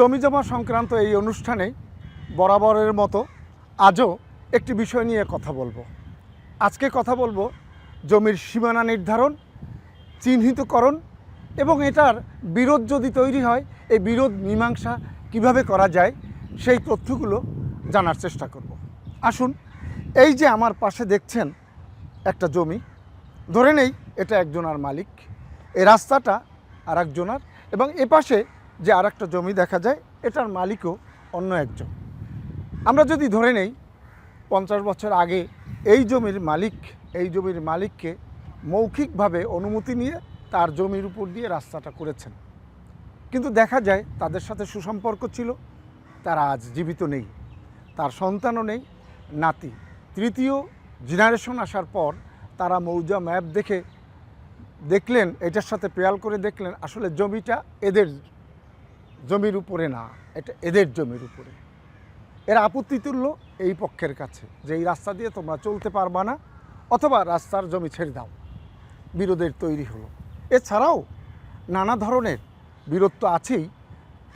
জমি জমা সংক্রান্ত এই অনুষ্ঠানে বরাবরের মতো আজও একটি বিষয় নিয়ে কথা বলব। আজকে কথা বলব জমির সীমানা নির্ধারণ, চিহ্নিতকরণ এবং এটার বিরোধ যদি তৈরি হয়, এই বিরোধ মীমাংসা কীভাবে করা যায় সেই তথ্যগুলো জানার চেষ্টা করব। আসুন, এই যে আমার পাশে দেখছেন একটা জমি, ধরে নেই এটা একজনার মালিক। এই রাস্তাটা আর একজনার এবং এ পাশে যে আর একটা জমি দেখা যায়, এটার মালিকও অন্য একজন। আমরা যদি ধরে নেই, পঞ্চাশ বছর আগে এই জমির মালিক, এই জমির মালিককে মৌখিকভাবে অনুমতি নিয়ে তার জমির উপর দিয়ে রাস্তাটা করেছেন। কিন্তু দেখা যায় তাদের সাথে সুসম্পর্ক ছিল, তারা আজ জীবিত নেই। তার সন্তানও নেই, নাতি। তৃতীয় জেনারেশন আসার পর তারা মৌজা ম্যাপ দেখে দেখলেন, এটার সাথে পেয়াল করে দেখলেন, আসলে জমিটা এদের জমির উপরে না, এটা এদের জমির উপরে। এরা আপত্তি তুলল এই পক্ষের কাছে যে এই রাস্তা দিয়ে তোমরা চলতে পারবা না, অথবা রাস্তার জমি ছেড়ে দাও। বিরোধের তৈরি হলো। এছাড়াও নানা ধরনের বিরোধ তো আছেই।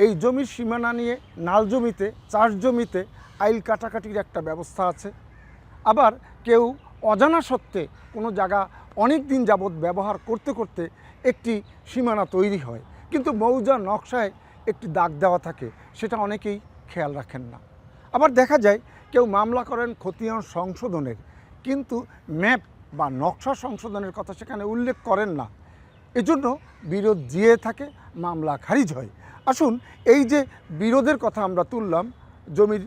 এই জমির সীমানা নিয়ে নাল জমিতে, চাষ জমিতে আইল কাটাকাটির একটা ব্যবস্থা আছে। আবার কেউ অজানা সত্ত্বে কোনো জায়গা অনেক দিন যাবৎ ব্যবহার করতে করতে একটি সীমানা তৈরি হয়। কিন্তু মৌজা নকশায় একটি দাগ দেওয়া থাকে, সেটা অনেকেই খেয়াল রাখেন না। আবার দেখা যায়, কেউ মামলা করেন খতিয়ান সংশোধনের, কিন্তু ম্যাপ বা নকশা সংশোধনের কথা সেখানে উল্লেখ করেন না। এজন্য বিরোধ দিয়ে থাকে, মামলা খারিজ হয়। আসুন, এই যে বিরোধের কথা আমরা তুললাম, জমির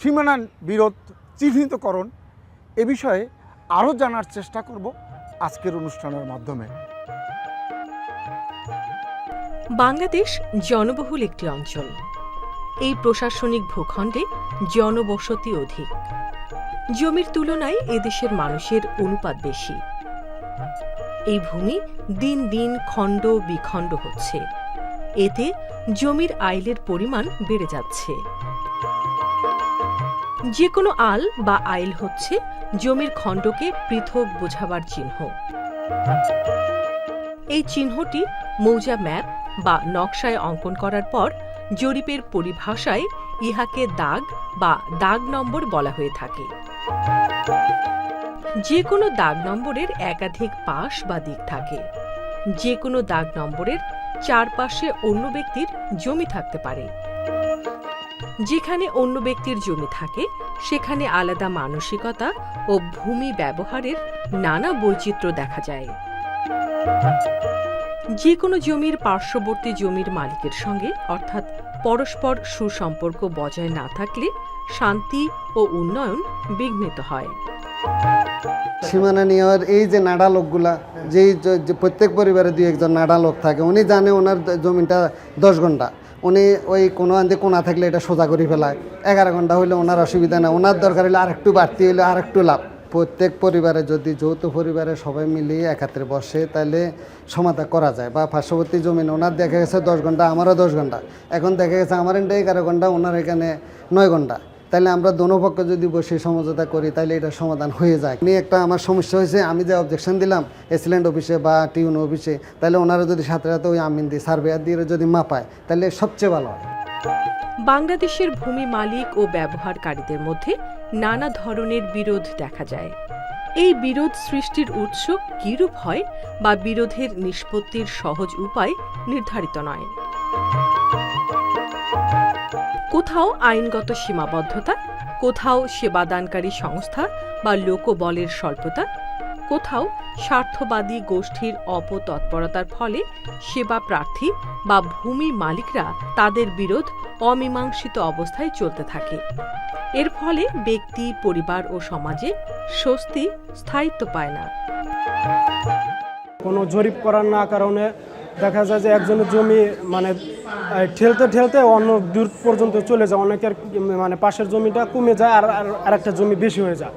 সীমানা বিরোধ চিহ্নিতকরণ, এ বিষয়ে আরও জানার চেষ্টা করব আজকের অনুষ্ঠানের মাধ্যমে। বাংলাদেশ জনবহুল একটি অঞ্চল। এই প্রশাসনিক ভূখণ্ডে জনবসতি অধিক। জমির তুলনায় এদেশের মানুষের অনুপাত বেশি। এই ভূমি দিন দিন খণ্ড বিখণ্ড হচ্ছে। এতে জমির আইলের পরিমাণ বেড়ে যাচ্ছে। যে কোনো আল বা আইল হচ্ছে জমির খণ্ডকে পৃথক বোঝাবার চিহ্ন। এই চিহ্নটি মৌজা ম্যাপ বা নকশায় অঙ্কন করার পর জরিপের পরিভাষায় ইহাকে দাগ বা দাগ নম্বর বলা হয়ে থাকে। যে কোনো দাগ নম্বরের একাধিক পাশ বা দিক থাকে। যে কোনো দাগ নম্বরের চারপাশে অন্য ব্যক্তির জমি থাকতে পারে। যেখানে অন্য ব্যক্তির জমি থাকে, সেখানে আলাদা মানসিকতা ও ভূমি ব্যবহারের নানা বৈচিত্র্য দেখা যায়। যে কোনো জমির পার্শ্ববর্তী জমির মালিকের সঙ্গে, অর্থাৎ পরস্পর সুসম্পর্ক বজায় না থাকলে শান্তি ও উন্নয়ন বিঘ্নিত হয়। সীমানা নেওয়ার এই যে নাডা লোকগুলা, যেই প্রত্যেক পরিবারে দুই একজন নাডা লোক থাকে, উনি জানে ওনার জমিটা দশ ঘণ্টা। উনি ওই কোনো আন্দে কোনা থাকলে এটা সোজা করে ফেলায়। এগারো ঘণ্টা হইলে ওনার অসুবিধা না ওনার দরকার হলে আর একটু বাড়তি হইলে আর একটু লাভ। প্রত্যেক পরিবারে যদি যৌথ পরিবারে সবাই মিলিয়ে একাত্রে বসে, তাহলে সমাধান করা যায়। বা পার্শ্ববর্তী জমিন ওনার দেখা গেছে দশ ঘণ্টা, আমারও দশ ঘণ্টা। এখন দেখা গেছে আমার এটা এগারো ঘণ্টা, ওনার এখানে নয় ঘণ্টা। তাহলে আমরা দোনো পক্ষ যদি বসে সমঝোতা করি, তাহলে এটা সমাধান হয়ে যায়। আমি একটা আমার সমস্যা হয়েছে, আমি যে অবজেকশন দিলাম এসিল্যান্ড অফিসে বা টিউন অফিসে তাহলে ওনারা যদি সাথে সাথে ওই আমিন দিয়ে সার্ভেয়ার দিয়ে যদি মাপায়, তাহলে সবচেয়ে ভালো হয়। বাংলাদেশের ভূমি মালিক ও ব্যবহারকারীদের মধ্যে নানা ধরনের বিরোধ দেখা যায়। এই বিরোধ সৃষ্টির উৎস কিরূপ হয় বা বিরোধের নিষ্পত্তির সহজ উপায় নির্ধারিত নয়। কোথাও আইনগত সীমাবদ্ধতা, কোথাও সেবাদানকারী সংস্থা বা লোকবলের স্বল্পতা কোথাও স্বার্থবাদী গোষ্ঠীর অপতৎপরতার ফলে সেবা প্রার্থী বা ভূমি মালিকরা তাদের বিরোধ অমীমাংসিত অবস্থায় চলতে থাকে। এর ফলে ব্যক্তি, পরিবার ও সমাজে স্বস্তি, স্থায়িত্ব পায় না। কোনো জরিপ করার না কারণে দেখা যায় যে একজনের জমি মানে ঠেলতে ঠেলতে অন্য দূর পর্যন্ত চলে যায়। অনেকের মানে পাশের জমিটা কমে যায় আর, আর- আর একটা জমি বেশি হয়ে যায়।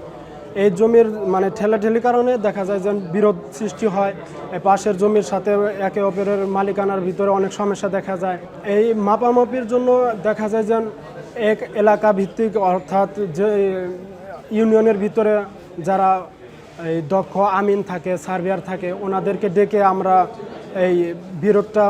এই জমির মানে ঠেলাঠেলি কারণে দেখা যায় যে বিরোধ সৃষ্টি হয়। পাশের জমির সাথে একে অপরের মালিকানার ভিতরে অনেক সমস্যা দেখা যায়। এই মাপামাপির জন্য দেখা যায় যে এক এলাকা ভিত্তিক অর্থাৎ যে ইউনিয়নের ভিতরে যারা এই দক্ষ আমিন থাকে, সার্ভেয়ার থাকে, ওনাদেরকে ডেকে আমরা এই বিরোধটা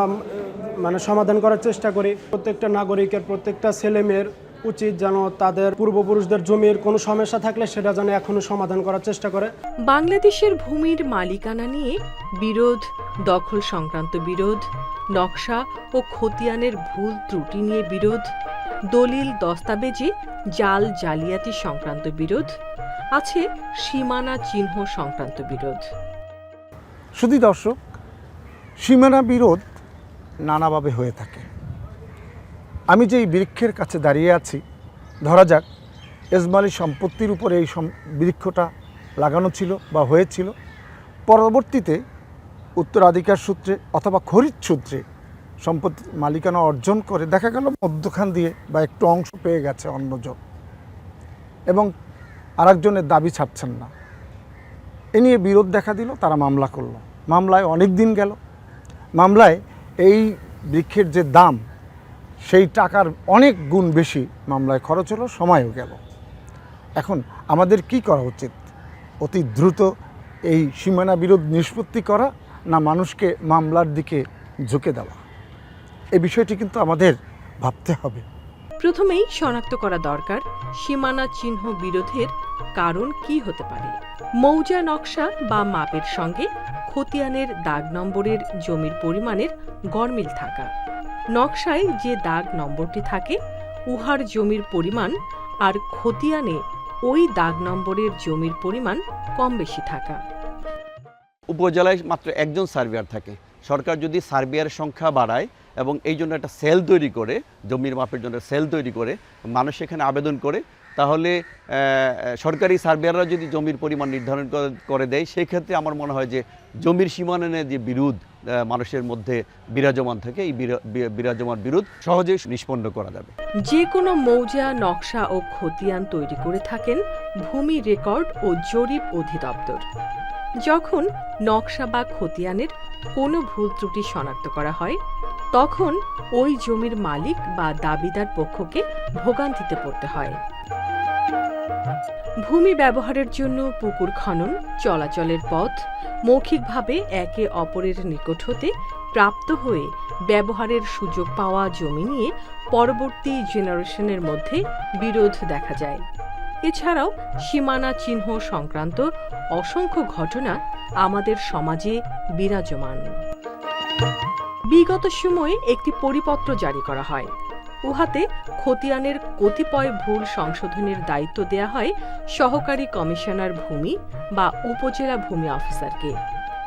মানে সমাধান করার চেষ্টা করি। প্রত্যেকটা নাগরিকের, প্রত্যেকটা ছেলে মেয়ের উচিত যেন তাদের পূর্বপুরুষদের জমির কোনো সমস্যা থাকলে সেটা যেন এখনও সমাধান করার চেষ্টা করে। বাংলাদেশের ভূমির মালিকানা নিয়ে বিরোধ দখল সংক্রান্ত বিরোধ নকশা ও খতিয়ানের ভুল ত্রুটি নিয়ে বিরোধ দলিল দস্তাবেজে জাল জালিয়াতি সংক্রান্ত বিরোধ আছে সীমানা চিহ্ন সংক্রান্ত বিরোধ। শুধু দর্শক সীমানা বিরোধ নানাভাবে হয়ে থাকে। আমি যেই বৃক্ষের কাছে দাঁড়িয়ে আছি, ধরা যাক, এজমালি সম্পত্তির উপরে এই বৃক্ষটা লাগানো ছিল বা হয়েছিল, পরবর্তীতে উত্তরাধিকার সূত্রে অথবা খরিদ সূত্রে সম্পত্তি মালিকানা অর্জন করে দেখা গেল মধ্যখান দিয়ে বা একটু অংশ পেয়ে গেছে অন্যজন এবং আরেকজনের দাবি ছাড়ছেন না। এ নিয়ে বিরোধ দেখা দিল, তারা মামলা করল। মামলায় অনেক দিন গেল। মামলায় এই বৃক্ষের যে দাম সেই টাকার অনেক গুণ বেশি মামলায় খরচ হলো, সময়ও গেল। এখন আমাদের কি করা উচিত? অতি দ্রুত এই সীমানা বিরোধ নিষ্পত্তি করা না মানুষকে মামলার দিকে ঝুঁকে দেওয়া? এই বিষয়টি কিন্তু আমাদের ভাবতে হবে। প্রথমেই শনাক্ত করা দরকার সীমানা চিহ্ন বিরোধের কারণ কি হতে পারে। মৌজা নকশা বা মাপের সঙ্গে খতিয়ানের দাগ নম্বরের জমির পরিমাণের গরমিল থাকা। নকশায় যে দাগ নম্বরটি থাকে, উহার জমির পরিমাণ আর খতিয়ানে ওই দাগ নম্বরের জমির পরিমাণ কম বেশি থাকা। উপজেলায় মাত্র একজন সার্ভেয়ার থাকে। সরকার যদি সার্ভেয়ারের সংখ্যা বাড়ায় এবং এই জন্য একটা সেল তৈরি করে, জমির মাপের জন্য সেল তৈরি করে, মানুষ এখানে আবেদন করে তাহলে সরকারি সার্ভেয়াররা যদি জমির পরিমাণ নির্ধারণ করে- দেয় সেই ক্ষেত্রে আমার মনে হয় যে জমির সীমানানের যে বিরোধ মানুষের মধ্যে বিরাজমান থাকে, এই বিরা- বিরাজমান বিরোধ সহজেই নিষ্পন্ন করা যাবে। যে কোনো মৌজা, নকশা ও খতিয়ান তৈরি করে থাকেন ভূমি রেকর্ড ও জরিপ অধিদপ্তর। যখন নকশা বা খতিয়ানের কোনো ভুল ত্রুটি শনাক্ত করা হয়, তখন ওই জমির মালিক বা দাবিদার পক্ষকে ভোগান্তিতে পড়তে হয়। ভূমি ব্যবহারের জন্য পুকুর খনন চলাচলের পথ মৌখিকভাবে একে অপরের নিকট হতে প্রাপ্ত হয়ে ব্যবহারের সুযোগ পাওয়া জমি নিয়ে পরবর্তী জেনারেশনের মধ্যে বিরোধ দেখা যায়। এছাড়াও সীমানা চিহ্ন সংক্রান্ত অসংখ্য ঘটনা আমাদের সমাজে বিরাজমান। বিগত সময়ে একটি পরিপত্র জারি করা হয়। উহাতে খতিয়ানের কতিপয় ভুল সংশোধনের দায়িত্ব দেয়া হয় সহকারী কমিশনার ভূমি বা উপজেলা ভূমি অফিসারকে।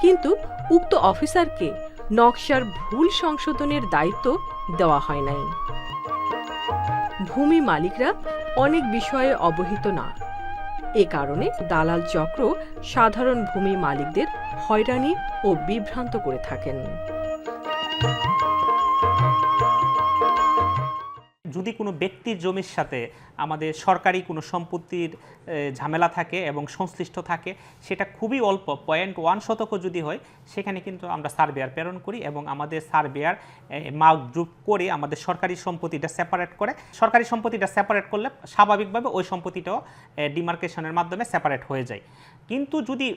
কিন্তু উক্ত অফিসারকে নকশার ভুল সংশোধনের দায়িত্ব দেওয়া হয় নাই। ভূমি মালিকরা অনেক বিষয়ে অবহিত না। এ কারণে দালাল চক্র সাধারণ ভূমি মালিকদের হয়রানি ও বিভ্রান্ত করে থাকেন। যদি কোনো ব্যক্তির জমির সাথে আমাদের সরকারি কোনো সম্পত্তির ঝামেলা থাকে এবং সংশ্লিষ্ট থাকে, সেটা খুবই অল্প পয়েন্ট ওয়ান শতক যদি হয়, সেখানে কিন্তু আমরা সার্ভেয়ার প্রেরণ করি এবং আমাদের সার্ভেয়ার মার্ক গ্রুপ করে আমাদের সরকারি সম্পত্তিটা সেপারেট করে। সরকারি সম্পত্তিটা সেপারেট করলে স্বাভাবিকভাবে ওই সম্পত্তিটাও ডিমার্কেশনের মাধ্যমে সেপারেট হয়ে যায়। কিন্তু যদি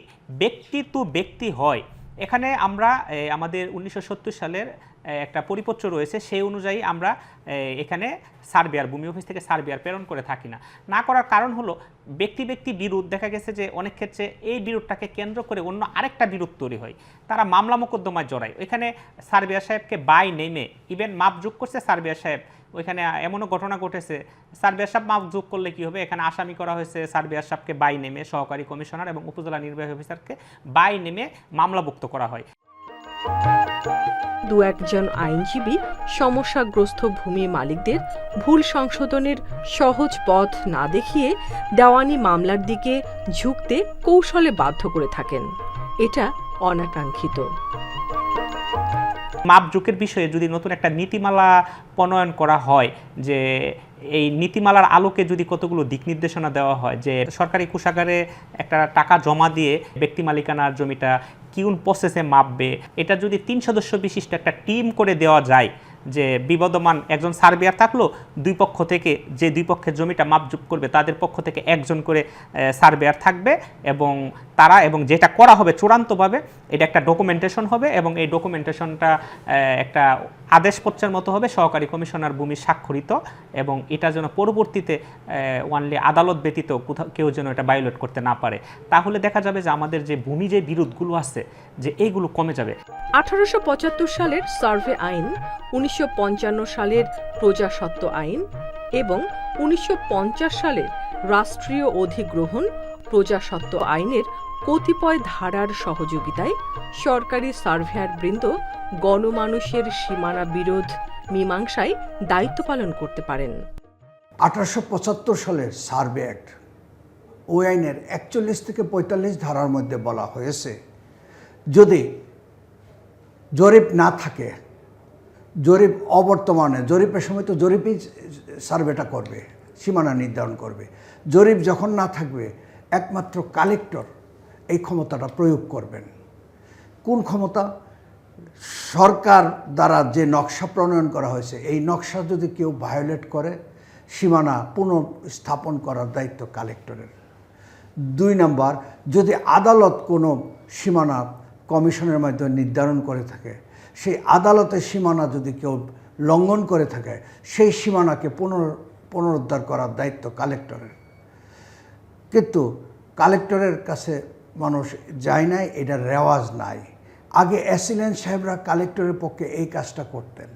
ব্যক্তি টু ব্যক্তি হয়, এখানে আমরা আমাদের উনিশশো সত্তর সালের একটা পরিপত্র রয়েছে, সেই অনুযায়ী আমরা এখানে সার্ভেয়ার ভূমি অফিস থেকে সার্ভেয়ার প্রেরণ করে থাকি না। না করার কারণ হলো, ব্যক্তি ব্যক্তি বিরোধ, দেখা গেছে যে অনেক ক্ষেত্রে এই বিরোধটাকে কেন্দ্র করে অন্য আরেকটা বিরোধ তৈরি হয়। তারা মামলা মোকদ্দমায় জড়ায়। ওইখানে সার্ভেয়ার সাহেবকে বাই নেমে, ইভেন মাপ যোগ করছে সার্ভেয়ার সাহেব। ওইখানে এমনও ঘটনা ঘটেছে সার্ভেয়ার সাহেব মাপ যোগ করলে কি হবে? এখানে আসামি করা হয়েছে সার্ভেয়ার সাহেবকে বাই নেমে, সহকারী কমিশনার এবং উপজেলা নির্বাহী অফিসারকে বাই নেমে মামলাভুক্ত করা হয়। দু একজন আইনজীবী সমস্যাগ্রস্ত ভূমি মালিকদের ভুল সংশোধনের সহজ পথ না দেখিয়ে দেওয়ানি মামলার দিকে ঝুঁকতে কৌশলে বাধ্য করে থাকেন। এটা অনাকাঙ্ক্ষিত। মাপ যুগের বিষয়ে যদি নতুন একটা নীতিমালা প্রণয়ন করা হয় যে এই নীতিমালার আলোকে যদি কতগুলো দিক নির্দেশনা দেওয়া হয় যে সরকারি কোষাগারে একটা টাকা জমা দিয়ে ব্যক্তি মালিকানার জমিটা কিউন প্রসেসে মাপবে। এটা যদি তিন সদস্য বিশিষ্ট একটা টিম করে দেওয়া যায়, যে বিবদমান একজন সার্ভেয়ার থাকল, দুই পক্ষ থেকে যে দুই পক্ষের জমিটা মাপজুপ করবে, তাদের পক্ষ থেকে একজন করে সার্ভেয়ার থাকবে এবং তারা এবং যেটা করা হবে চূড়ান্তভাবে, এটা একটা ডকুমেন্টেশন হবে এবং এই ডকুমেন্টেশনটা একটা আদেশপত্রের মতো হবে, সহকারী কমিশনার ভূমি স্বাক্ষরিত এবং এটা যেন পরবর্তীতে ওয়ানলি আদালত ব্যতীত কোথাও, কেউ যেন এটা বায়োলেট করতে না পারে। তাহলে দেখা যাবে যে আমাদের যে ভূমি যে বিরোধগুলো আছে, যে এইগুলো কমে যাবে। আঠারোশো পঁচাত্তর সালের সার্ভে আইন, উনিশশো পঞ্চান্ন সালের প্রজাসত্ব আইন এবং উনিশশো সালের রাষ্ট্রীয় অধিগ্রহণ প্রজাসত্ব আইনের কতিপয় ধারার সহযোগিতায় সরকারি সার্ভেয়ার বৃন্দ গণমানুষের সীমানা বিরোধ মীমাংসায় দায়িত্ব পালন করতে পারেন। আঠারোশো পঁচাত্তর সালের সার্ভে অ্যাক্ট ওই আইনের একচল্লিশ থেকে পঁয়তাল্লিশ ধারার মধ্যে বলা হয়েছে, যদি জরিপ না থাকে, জরিপ অবর্তমানে, জরিপের সময় তো জরিপই সার্ভেটা করবে, সীমানা নির্ধারণ করবে। জরিপ যখন না থাকবে, একমাত্র কালেক্টর এই ক্ষমতাটা প্রয়োগ করবেন। কোন ক্ষমতা? সরকার দ্বারা যে নকশা প্রণয়ন করা হয়েছে, এই নকশা যদি কেউ ভায়োলেট করে, সীমানা পুনঃস্থাপন করার দায়িত্ব কালেক্টরের দুই নাম্বার, যদি আদালত কোনো সীমানা কমিশনের মাধ্যমে নির্ধারণ করে থাকে, সেই আদালতের সীমানা যদি কেউ লঙ্ঘন করে থাকে, সেই সীমানাকে পুনর, পুনরুদ্ধার করার দায়িত্ব কালেক্টরের কিন্তু কালেক্টরের কাছে মানুষ যায় নাই, এটার রেওয়াজ নাই। আগে অ্যাসিলেন্ট সাহেবরা কালেক্টরের পক্ষে এই কাজটা করতেন।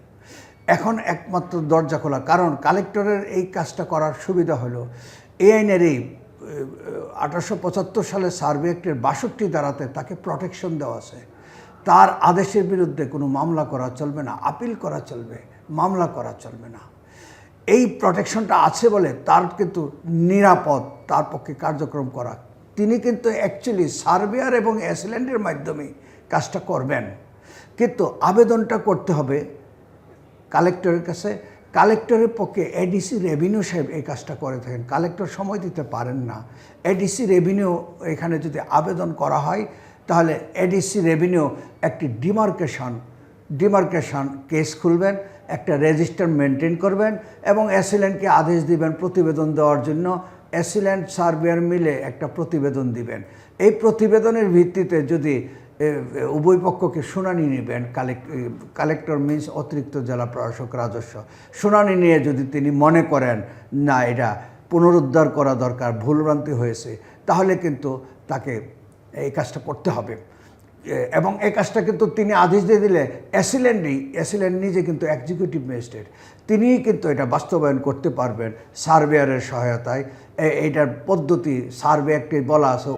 এখন একমাত্র দরজা খোলা। কারণ কালেক্টরের এই কাজটা করার সুবিধা হলো এ আইনের এই আঠারোশো পঁচাত্তর সালে সার্ভে অ্যাক্টের বাষট্টি দ্বারাতে তাকে প্রটেকশন দেওয়া আছে। তার আদেশের বিরুদ্ধে কোনো মামলা করা চলবে না, আপিল করা চলবে, মামলা করা চলবে না। এই প্রটেকশনটা আছে বলে তার কিন্তু নিরাপদ, তার পক্ষে কার্যক্রম করা তিনি কিন্তু অ্যাকচুয়ালি সার্বিয়ার এবং অ্যাসিল্যান্ডের মাধ্যমে কাজটা করবেন। কিন্তু আবেদনটা করতে হবে কালেক্টরের কাছে। কালেক্টরের পক্ষে এডিসি রেভিনিউ সাহেব এই কাজটা করে থাকেন। কালেক্টর সময় দিতে পারেন না। এডিসি রেভিনিউ এখানে যদি আবেদন করা হয়, তাহলে এডিসি রেভিনিউ একটি ডিমার্কেশন ডিমার্কেশন কেস খুলবেন, একটা রেজিস্টার মেনটেন করবেন এবং অ্যাসিল্যান্ডকে আদেশ দিবেন প্রতিবেদন দেওয়ার জন্য। অ্যাসিল্যান্ড সার্ভেয়ার মিলে একটা প্রতিবেদন দিবেন। এই প্রতিবেদনের ভিত্তিতে যদি উভয় পক্ষকে শুনানি নেবেন, কালেক্ট কালেক্টর মিন্স অতিরিক্ত জেলা প্রশাসক রাজস্ব, শুনানি নিয়ে যদি তিনি মনে করেন, না, এটা পুনরুদ্ধার করা দরকার, ভুলভ্রান্তি হয়েছে, তাহলে কিন্তু তাকে এই কাজটা করতে হবে। এবং এই কাজটা কিন্তু তিনি আদেশ দিয়ে দিলে অ্যাসিল্যান্ডই অ্যাসিল্যান্ড নিজে কিন্তু এক্সিকিউটিভ ম্যাজিস্ট্রেট তিনিই কিন্তু এটা বাস্তবায়ন করতে পারবেন সার্ভেয়ারের সহায়তায়। এইটার পদ্ধতি সার্ভে একটি বলা আছে।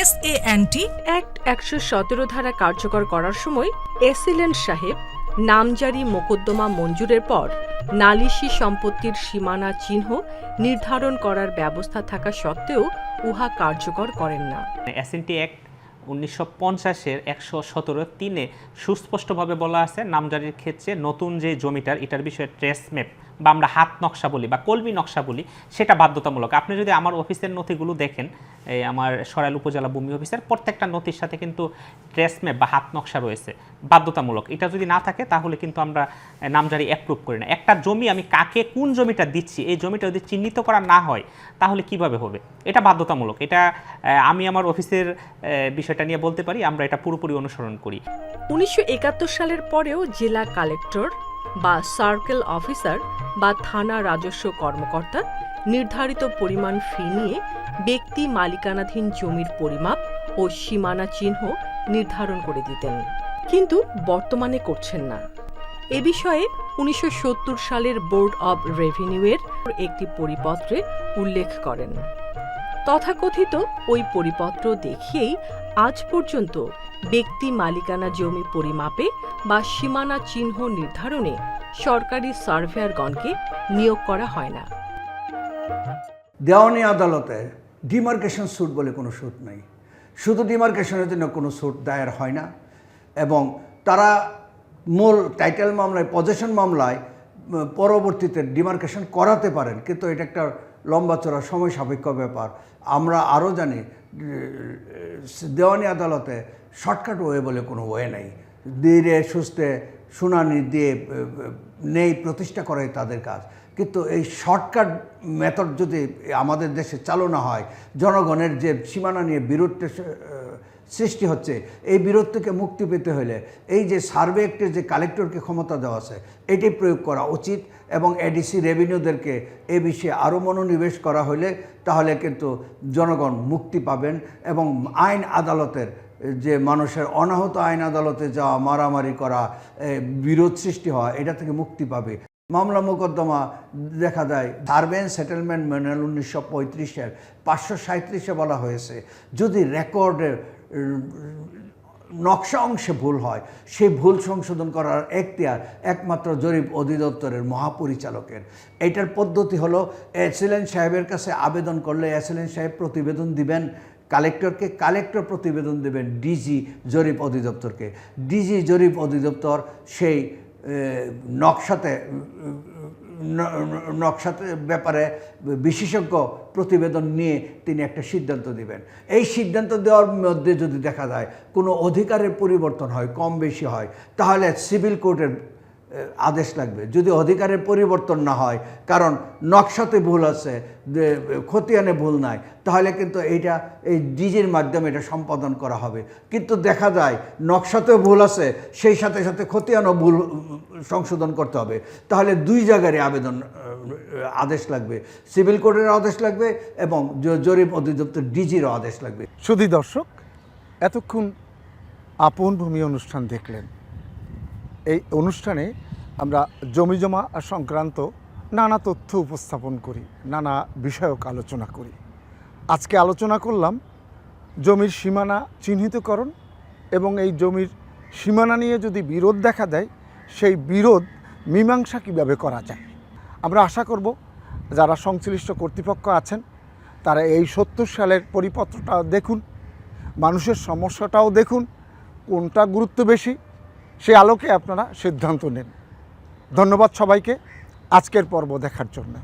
এস এ অ্যান্টি অ্যাক্ট একশো সতেরো ধারা কার্যকর করার সময় এসিলেন্ট সাহেব নামজারি মোকদ্দমা মঞ্জুরের পর নালিশি সম্পত্তির সীমানা চিহ্ন নির্ধারণ করার ব্যবস্থা থাকা সত্ত্বেও উহা কার্যকর করেন না। অ্যাসেন্টি অ্যাক্ট উনিশশো পঞ্চাশের একশো সতেরো তিনে সুস্পষ্টভাবে বলা আছে, নামজারির ক্ষেত্রে নতুন যে জমিটার, এটার বিষয়ে ট্রেস ম্যাপ বা আমরা হাত নকশা বলি বা কলমি নকশা বলি, সেটা বাধ্যতামূলক। আপনি যদি আমার অফিসের নথিগুলো দেখেন, এই আমার সরাইল উপজেলা ভূমি অফিসের প্রত্যেকটা নথির সাথে কিন্তু ট্রেস ম্যাপ বা হাত নকশা রয়েছে, বাধ্যতামূলক। এটা যদি না থাকে, তাহলে কিন্তু আমরা নামজারি অ্যাপ্রুভ করি না। একটা জমি আমি কাকে কোন জমিটা দিচ্ছি, এই জমিটা যদি চিহ্নিত করা না হয়, তাহলে কীভাবে হবে? এটা বাধ্যতামূলক। এটা আমি আমার অফিসের বিষয়টা নিয়ে বলতে পারি, আমরা এটা পুরোপুরি অনুসরণ করি। উনিশশো একাত্তর সালের পরেও জেলা কালেক্টর বা সার্কেল অফিসার বা থানা রাজস্ব কর্মকর্তা নির্ধারিত পরিমাণ ফি নিয়ে ব্যক্তি মালিকানাধীন জমির পরিমাপ ও সীমানা চিহ্ন নির্ধারণ করে দিতেন, কিন্তু বর্তমানে করছেন না। এ বিষয়ে উনিশশো সত্তর সালের বোর্ড অব রেভিনিউয়ের একটি পরিপত্রে উল্লেখ করেন। তথাকথিত ওই পরিপত্র দেখিয়েই আজ পর্যন্ত ব্যক্তি মালিকানা জমি পরিমাপে বা সীমানা চিহ্ন নির্ধারণে সরকারি সার্ভেয়ারগণকে নিয়োগ করা হয় না। দেওয়ানি আদালতে ডিমার্কেশন স্যুট বলে কোনো স্যুট নেই। শুধু ডিমার্কেশনের জন্য কোনো স্যুট দায়ের হয় না এবং তারা মূল টাইটেল মামলায়, পজেশন মামলায় পরবর্তীতে ডিমার্কেশন করাতে পারেন। কিন্তু এটা একটা লম্বা চড়া সময় সাপেক্ষ ব্যাপার। আমরা আরও জানি, দেওয়ানি আদালতে শর্টকাট ওয়ে বলে কোনো ওয়ে নেই। ধীরে, সুস্থে, শুনানি দিয়ে, নেই, প্রতিষ্ঠা করে তাদের কাজ। কিন্তু এই শর্টকাট মেথড যদি আমাদের দেশে চালু না হয়, জনগণের যে সীমানা নিয়ে সে- সৃষ্টি হচ্ছে। এই বিরোধ থেকে মুক্তি পেতে হলে এই যে সার্ভে অ্যাক্টের যে কালেক্টরকে ক্ষমতা দেওয়া আছে, এটি প্রয়োগ করা উচিত এবং এডিসি রেভিনিউদেরকে এ বিষয়ে আরও মনোনিবেশ করা হলে তাহলে কিন্তু জনগণ মুক্তি পাবেন এবং আইন আদালতের যে মানুষের অনাহত আইন আদালতে যাওয়া, মারামারি করা বিরোধ সৃষ্টি হওয়া, এটা থেকে মুক্তি পাবে। মামলা মোকদ্দমা দেখা যায় সার্ভেন সেটেলমেন্ট ম্যানুয়াল উনিশশো পঁয়ত্রিশের পাঁচশো সাঁত্রিশে বলা হয়েছে। যদি রেকর্ডের নকশা অংশে ভুল হয়। সেই ভুল সংশোধন করার এখতিয়ার একমাত্র জরিপ অধিদপ্তরের মহাপরিচালকের। এইটার পদ্ধতি হলো এসিলেন সাহেবের কাছে আবেদন করলে এসিলেন সাহেব প্রতিবেদন দিবেন, কালেক্টরকে কালেক্টর প্রতিবেদন দেবেন ডিজি জরিপ অধিদপ্তরকে। ডিজি জরিপ অধিদপ্তর সেই নকশাতে নকশাতে ব্যাপারে বিশেষজ্ঞ প্রতিবেদন নিয়ে তিনি একটা সিদ্ধান্ত দিবেন। এই সিদ্ধান্ত দেওয়ার মধ্যে যদি দেখা যায় কোনো অধিকারের পরিবর্তন হয়, কম বেশি হয়, তাহলে সিভিল কোর্টের আদেশ লাগবে। যদি অধিকারের পরিবর্তন না হয়, কারণ নকশাতে ভুল আছে খতিয়ানে ভুল নাই, তাহলে কিন্তু এইটা, এই ডিজির মাধ্যমে এটা সম্পাদন করা হবে। কিন্তু দেখা যায়, নকশাতেও ভুল আছে, সেই সাথে সাথে খতিয়ানও ভুল, সংশোধন করতে হবে। তাহলে দুই জায়গারই আবেদন আদেশ লাগবে। সিভিল কোর্টের আদেশ লাগবে এবং জরিপ অধিদপ্তর ডিজিরও আদেশ লাগবে। শুধু দর্শক, এতক্ষণ আপন ভূমি অনুষ্ঠান দেখলেন। এই অনুষ্ঠানে আমরা জমি জমা সংক্রান্ত নানা তথ্য উপস্থাপন করি, নানা বিষয়ক আলোচনা করি। আজকে আলোচনা করলাম জমির সীমানা চিহ্নিতকরণ এবং এই জমির সীমানা নিয়ে যদি বিরোধ দেখা দেয়, সেই বিরোধ মীমাংসা কীভাবে করা যায়? আমরা আশা করব যারা সংশ্লিষ্ট কর্তৃপক্ষ আছেন, তারা এই সত্তর সালের পরিপত্রটা দেখুন, মানুষের সমস্যাটাও দেখুন, কোনটা গুরুত্ব বেশি সে আলোকে আপনারা সিদ্ধান্ত নিন। ধন্যবাদ সবাইকে। আজকের পর্ব দেখার জন্য।